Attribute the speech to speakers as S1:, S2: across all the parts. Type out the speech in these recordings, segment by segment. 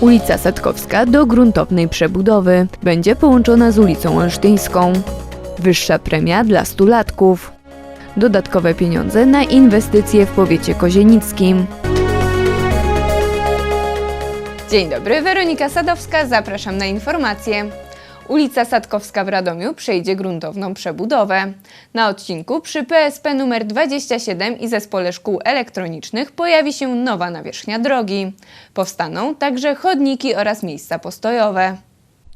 S1: Ulica Sadkowska do gruntownej przebudowy. Będzie połączona z ulicą Olsztyńską. Wyższa premia dla stulatków. Dodatkowe pieniądze na inwestycje w powiecie kozienickim. Dzień dobry, Weronika Sadowska, zapraszam na informacje. Ulica Sadkowska w Radomiu przejdzie gruntowną przebudowę. Na odcinku przy PSP numer 27 i zespole szkół elektronicznych pojawi się nowa nawierzchnia drogi. Powstaną także chodniki oraz miejsca postojowe.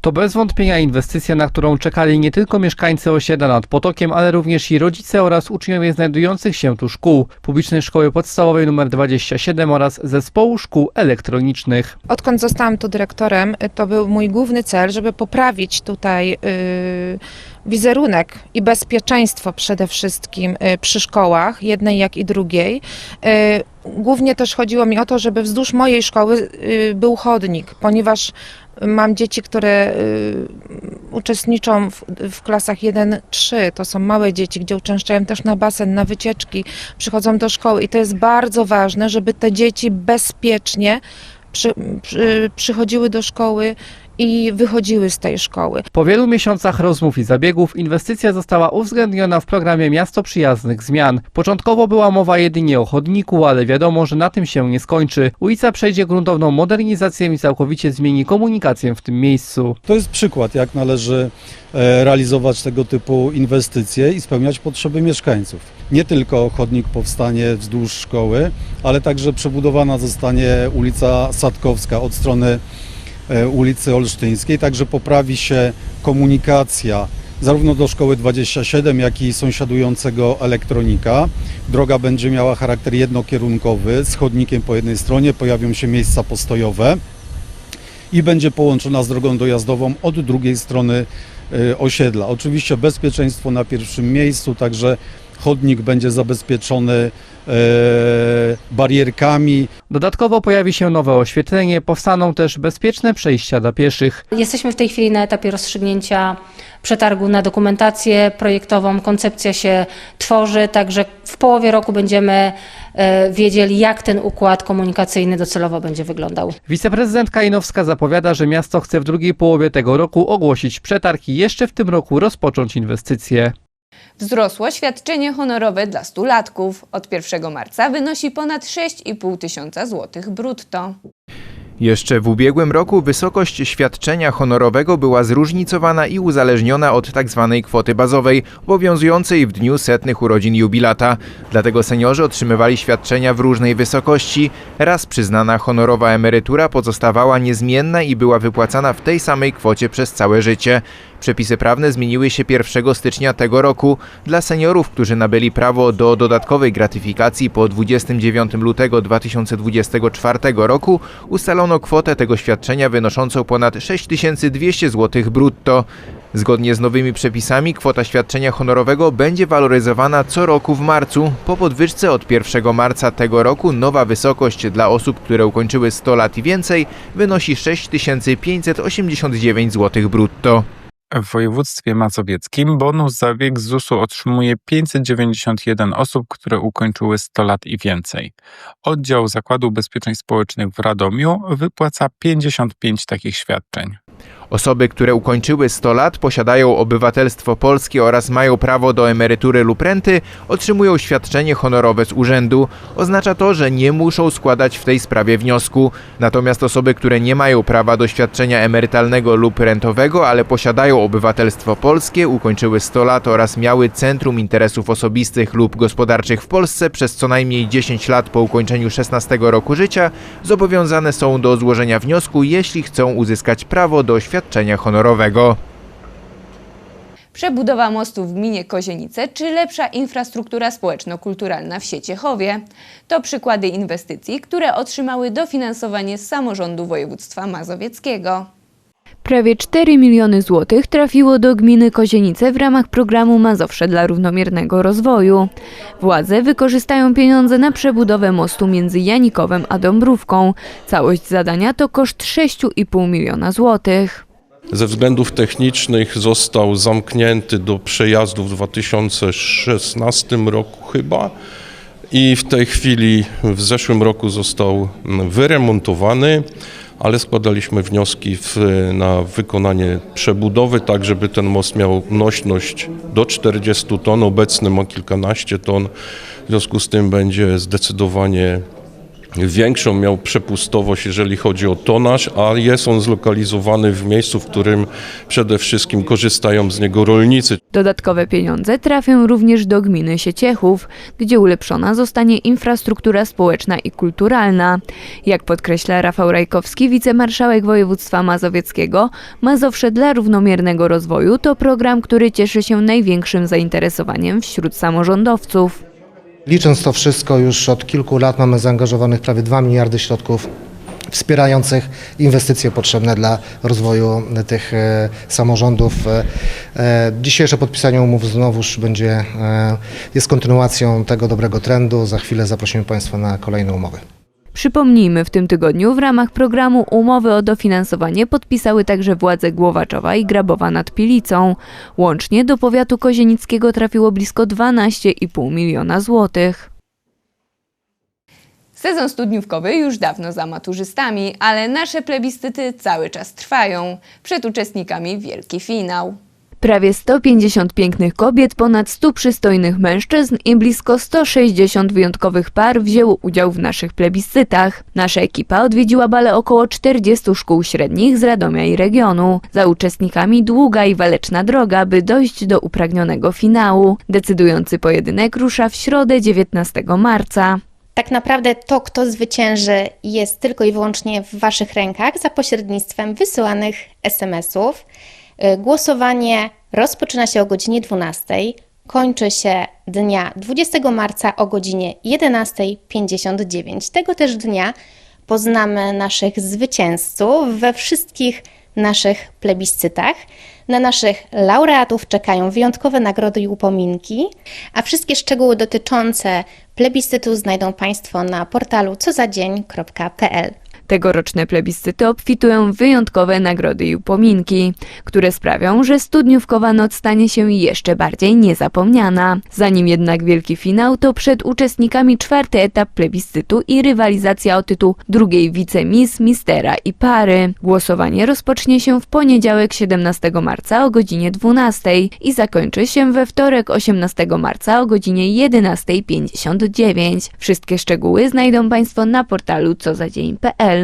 S2: To bez wątpienia inwestycja, na którą czekali nie tylko mieszkańcy osiedla nad Potokiem, ale również i rodzice oraz uczniowie znajdujących się tu szkół, publicznej szkoły podstawowej nr 27 oraz zespołu szkół elektronicznych.
S3: Odkąd zostałam tu dyrektorem, to był mój główny cel, żeby poprawić tutaj y, wizerunek i bezpieczeństwo przede wszystkim y, przy szkołach, jednej jak i drugiej. Y, Głównie też chodziło mi o to, żeby wzdłuż mojej szkoły y, był chodnik, ponieważ mam dzieci, które y, uczestniczą w, w klasach 1-3. To są małe dzieci, gdzie uczęszczają też na basen, na wycieczki, przychodzą do szkoły i to jest bardzo ważne, żeby te dzieci bezpiecznie przy, przy, przychodziły do szkoły i wychodziły z tej szkoły.
S2: Po wielu miesiącach rozmów i zabiegów inwestycja została uwzględniona w programie Miasto Przyjaznych Zmian. Początkowo była mowa jedynie o chodniku, ale wiadomo, że na tym się nie skończy. Ulica przejdzie gruntowną modernizację i całkowicie zmieni komunikację w tym miejscu.
S4: To jest przykład, jak należy e, realizować tego typu inwestycje i spełniać potrzeby mieszkańców. Nie tylko chodnik powstanie wzdłuż szkoły, ale także przebudowana zostanie ulica Sadkowska od strony ulicy Olsztyńskiej, także poprawi się komunikacja zarówno do szkoły 27, jak i sąsiadującego elektronika. Droga będzie miała charakter jednokierunkowy z chodnikiem po jednej stronie, pojawią się miejsca postojowe i będzie połączona z drogą dojazdową od drugiej strony e, osiedla. Oczywiście bezpieczeństwo na pierwszym miejscu, także chodnik będzie zabezpieczony e, barierkami.
S2: Dodatkowo pojawi się nowe oświetlenie, powstaną też bezpieczne przejścia dla pieszych.
S5: Jesteśmy w tej chwili na etapie rozstrzygnięcia przetargu na dokumentację projektową. Koncepcja się tworzy, także w połowie roku będziemy e, wiedzieli, jak ten układ komunikacyjny docelowo będzie wyglądał.
S2: Wiceprezydent Kajnowska zapowiada, że miasto chce w drugiej połowie tego roku ogłosić przetarg i jeszcze w tym roku rozpocząć inwestycje.
S1: Wzrosło świadczenie honorowe dla stulatków. Od 1 marca wynosi ponad 6,5 tysiąca złotych brutto.
S6: Jeszcze w ubiegłym roku wysokość świadczenia honorowego była zróżnicowana i uzależniona od tzw. kwoty bazowej, obowiązującej w dniu setnych urodzin jubilata. Dlatego seniorzy otrzymywali świadczenia w różnej wysokości. Raz przyznana honorowa emerytura pozostawała niezmienna i była wypłacana w tej samej kwocie przez całe życie. Przepisy prawne zmieniły się 1 stycznia tego roku. Dla seniorów, którzy nabyli prawo do dodatkowej gratyfikacji po 29 lutego 2024 roku, ustalono kwotę tego świadczenia wynoszącą ponad 6200 zł brutto. Zgodnie z nowymi przepisami kwota świadczenia honorowego będzie waloryzowana co roku w marcu. Po podwyżce od 1 marca tego roku nowa wysokość dla osób, które ukończyły 100 lat i więcej wynosi 6589 zł brutto.
S7: W województwie mazowieckim bonus za wiek ZUS-u otrzymuje 591 osób, które ukończyły 100 lat i więcej. Oddział Zakładu Ubezpieczeń Społecznych w Radomiu wypłaca 55 takich świadczeń.
S6: Osoby, które ukończyły 100 lat, posiadają obywatelstwo polskie oraz mają prawo do emerytury lub renty, otrzymują świadczenie honorowe z urzędu. Oznacza to, że nie muszą składać w tej sprawie wniosku. Natomiast osoby, które nie mają prawa do świadczenia emerytalnego lub rentowego, ale posiadają obywatelstwo polskie, ukończyły 100 lat oraz miały Centrum Interesów Osobistych lub Gospodarczych w Polsce przez co najmniej 10 lat po ukończeniu 16 roku życia, zobowiązane są do złożenia wniosku, jeśli chcą uzyskać prawo do świadczenia honorowego.
S1: Przebudowa mostu w gminie Kozienice czy lepsza infrastruktura społeczno-kulturalna w Sieciechowie. To przykłady inwestycji, które otrzymały dofinansowanie z samorządu województwa mazowieckiego. Prawie 4 miliony złotych trafiło do gminy Kozienice w ramach programu Mazowsze dla równomiernego rozwoju. Władze wykorzystają pieniądze na przebudowę mostu między Janikowem a Dąbrówką. Całość zadania to koszt 6,5 miliona złotych.
S8: Ze względów technicznych został zamknięty do przejazdu w 2016 roku chyba i w tej chwili w zeszłym roku został wyremontowany, ale składaliśmy wnioski w, na wykonanie przebudowy, tak żeby ten most miał nośność do 40 ton, obecny ma kilkanaście ton, w związku z tym będzie zdecydowanie większą miał przepustowość, jeżeli chodzi o tonaż, a jest on zlokalizowany w miejscu, w którym przede wszystkim korzystają z niego rolnicy.
S1: Dodatkowe pieniądze trafią również do gminy Sieciechów, gdzie ulepszona zostanie infrastruktura społeczna i kulturalna. Jak podkreśla Rafał Rajkowski, wicemarszałek województwa mazowieckiego, Mazowsze dla równomiernego rozwoju to program, który cieszy się największym zainteresowaniem wśród samorządowców.
S9: Licząc to wszystko, już od kilku lat mamy zaangażowanych prawie 2 miliardy środków wspierających inwestycje potrzebne dla rozwoju tych e, samorządów. E, e, Dzisiejsze podpisanie umów znowuż będzie, jest kontynuacją tego dobrego trendu. Za chwilę zaprosimy Państwa na kolejne umowy.
S1: Przypomnijmy, w tym tygodniu w ramach programu umowy o dofinansowanie podpisały także władze Głowaczowa i Grabowa nad Pilicą. Łącznie do powiatu kozienickiego trafiło blisko 12,5 miliona złotych. Sezon studniówkowy już dawno za maturzystami, ale nasze plebiscyty cały czas trwają. Przed uczestnikami wielki finał. Prawie 150 pięknych kobiet, ponad 100 przystojnych mężczyzn i blisko 160 wyjątkowych par wzięło udział w naszych plebiscytach. Nasza ekipa odwiedziła bale około 40 szkół średnich z Radomia i regionu. Za uczestnikami długa i waleczna droga, by dojść do upragnionego finału. Decydujący pojedynek rusza w środę 19 marca.
S10: Tak naprawdę to, kto zwycięży, jest tylko i wyłącznie w Waszych rękach za pośrednictwem wysyłanych SMS-ów. Y, Głosowanie rozpoczyna się o godzinie 12, kończy się dnia 20 marca o godzinie 11.59. Tego też dnia poznamy naszych zwycięzców we wszystkich naszych plebiscytach. Na naszych laureatów czekają wyjątkowe nagrody i upominki, a wszystkie szczegóły dotyczące plebiscytu znajdą Państwo na portalu cozadzień.pl.
S1: Tegoroczne plebiscyty obfitują w wyjątkowe nagrody i upominki, które sprawią, że studniówkowa noc stanie się jeszcze bardziej niezapomniana. Zanim jednak wielki finał, to przed uczestnikami czwarty etap plebiscytu i rywalizacja o tytuł drugiej wicemis, mistera i pary. Głosowanie rozpocznie się w poniedziałek 17 marca o godzinie 12 i zakończy się we wtorek 18 marca o godzinie 11.59. Wszystkie szczegóły znajdą Państwo na portalu cozadzień.pl.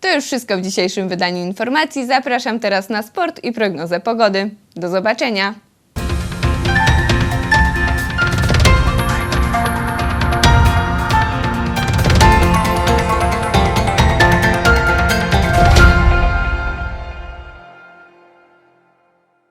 S1: To już wszystko w dzisiejszym wydaniu informacji. Zapraszam teraz na sport i prognozę pogody. Do zobaczenia!